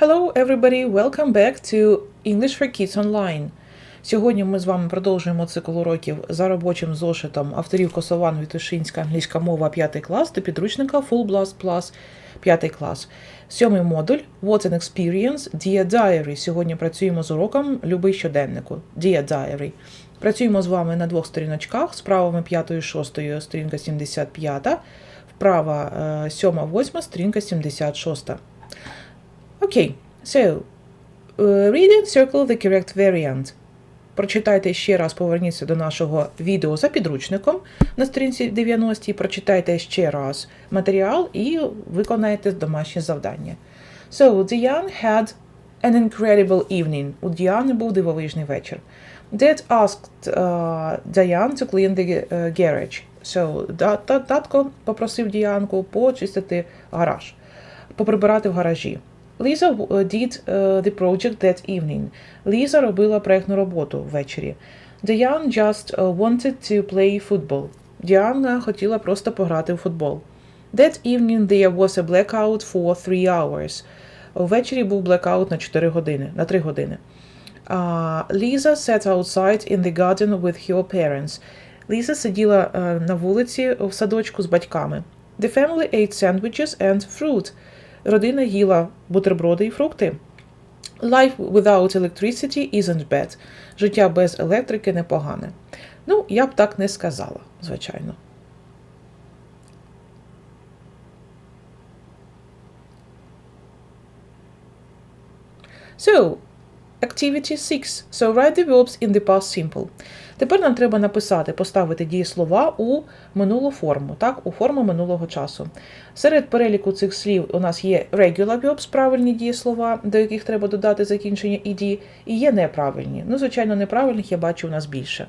Hello, everybody! Welcome back to English for Kids Online. Сьогодні ми з вами продовжуємо цикл уроків за робочим зошитом авторів Косован Вітушинська англійська мова 5 клас та підручника Full Blast Plus 5 клас. Сьомий модуль What's an Experience Dear Diary. Сьогодні працюємо з уроком Любий щоденнику Dear Diary. Працюємо з вами на двох сторіночках, з правами 5 і 6, сторінка 75, вправа 7, 8, сторінка 76. Окей, so, uh, read and circle the correct variant. Прочитайте ще раз, поверніться до нашого відео за підручником на сторінці 90, прочитайте ще раз матеріал і виконайте домашнє завдання. So, Diane had an incredible evening. У Діани був дивовижний вечір. Dad asked uh, Diane to clean the uh, garage. So, татко попросив Діанку почистити гараж, поприбирати в гаражі. Uh, did uh, the project that evening. Ліза робила проєктну роботу ввечері. Diane just uh, wanted to play football. Діана хотіла просто пограти в футбол. That evening there was a blackout for three hours. Ввечері був блекаут на 4 години, на 3 години. Uh, Lisa sat outside in the garden with her parents. Ліза сиділа е, на вулиці в садочку з батьками. The family ate sandwiches and fruit. Родина їла бутерброди і фрукти. Life without electricity isn't bad. Життя без електрики непогане. Ну, я б так не сказала, звичайно. So, activity 6. So write the verbs in the past simple. Тепер нам треба написати, поставити дієслова у минулу форму, так, у форму минулого часу. Серед переліку цих слів у нас є regular verbs, правильні дієслова, до яких треба додати закінчення «ed», і є неправильні. Ну, звичайно, неправильних я бачу у нас більше.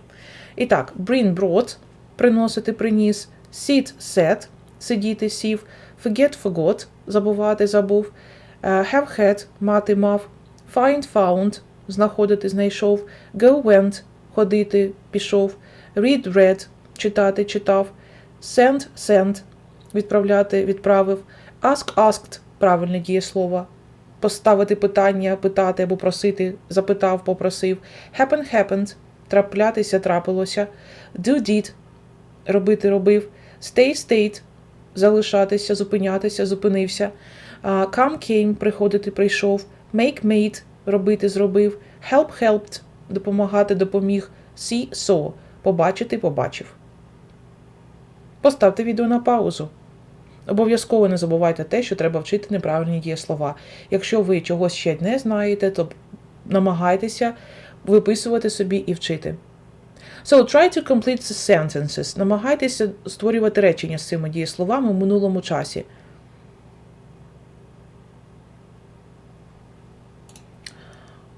І так, bring brought – приносити, приніс, sit set – сидіти, сів, forget forgot – забувати, забув, е, have had – мати, мав, find found – знаходити, знайшов, go went – ходити, пішов, read read – читати, читав, send sent – відправляти, відправив, ask asked – правильне дієслово, поставити питання, питати або просити, запитав, попросив, happen happened – траплятися, трапилося, do did – робити, робив, stay stayed – залишатися, зупинятися, зупинився, come came – приходити, прийшов, make made – робити, зробив, help helped – допомагати, допоміг, see saw – побачити, побачив. Поставте відео на паузу. Обов'язково не забувайте те, що треба вчити неправильні дієслова. Якщо ви чогось ще не знаєте, то намагайтеся виписувати собі і вчити. So, try to complete the sentences. Намагайтеся створювати речення з цими дієсловами в минулому часі.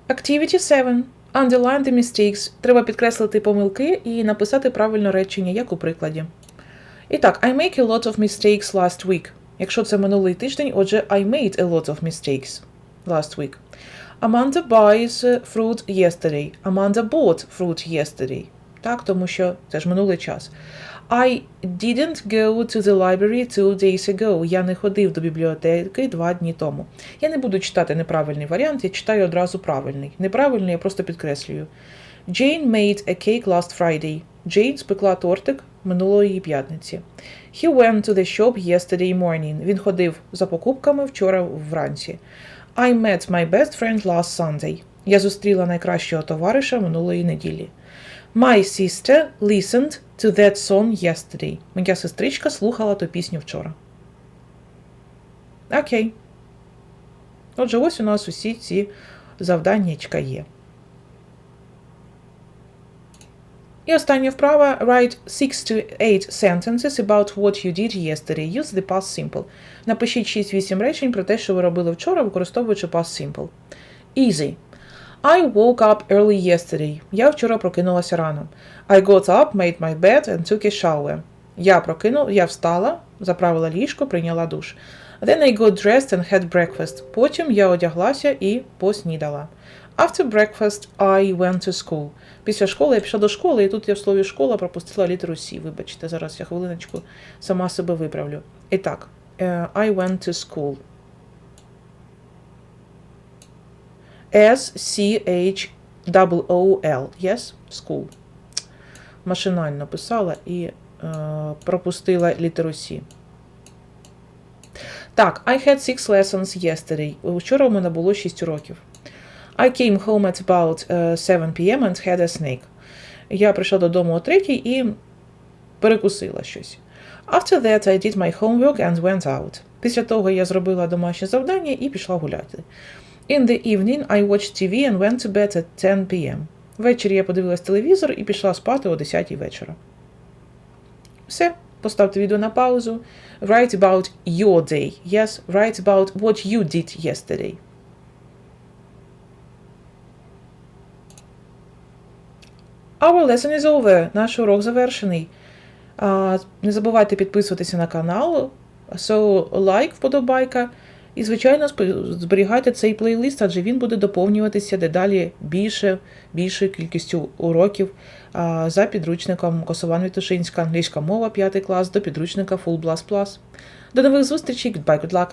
Activity 7. Underline the mistakes. Треба підкреслити помилки і написати правильно речення, як у прикладі. І так, I make a lot of mistakes last week. Якщо це минулий тиждень, отже, I made a lot of mistakes last week. Amanda buys fruit yesterday. Amanda bought fruit yesterday. Так, тому що це ж минулий час. I didn't go to the library two days ago. Я не ходив до бібліотеки два дні тому. Я не буду читати неправильний варіант, я читаю одразу правильний. Неправильний я просто підкреслюю. Jane made a cake last Friday. Джейн спекла тортик минулої п'ятниці. He went to the shop yesterday morning. Він ходив за покупками вчора вранці. I met my best friend last Sunday. Я зустріла найкращого товариша минулої неділі. My sister listened to that song yesterday. Моя сестричка слухала ту пісню вчора. Окей. Отже, ось у нас усі ці завданнячка є. І остання вправа. Write 6 to 8 sentences about what you did yesterday. Use the past simple. Напишіть 6-8 речень про те, що ви робили вчора, використовуючи past simple. Easy. I woke up early yesterday. Я вчора прокинулася рано. I got up, made my bed and took a shower. Я прокинув, я встала, заправила ліжко, прийняла душ. Then I got dressed and had breakfast. Потім я одяглася і поснідала. After breakfast I went to school. Після школи я пішла до школи, і тут я в слові школа пропустила літеру С. Вибачте, зараз я хвилиночку сама себе виправлю. І так, е, I went to school. S-C-H-O-O-L. Yes? School. Машинально писала і е, пропустила літеру C. Так, I had six lessons yesterday. Вчора у мене було 6 уроків. I came home at about uh, 7 p.m. and had a snack. Я прийшла додому о третій і перекусила щось. After that, I did my homework and went out. Після того я зробила домашнє завдання і пішла гуляти. In the evening, I watched TV and went to bed at 10 p.m. Ввечері я подивилась телевізор і пішла спати о 10 вечора. Все, поставте відео на паузу. Write about your day. Yes, write about what you did yesterday. Our lesson is over. Наш урок завершений. А, не забувайте підписуватися на канал. So, лайк, вподобайка. І, звичайно, зберігайте цей плейлист, адже він буде доповнюватися дедалі більше, більшою кількістю уроків за підручником Косован Вітушинська, англійська мова, 5 клас, до підручника Full Blast Plus. До нових зустрічей, goodbye, good luck!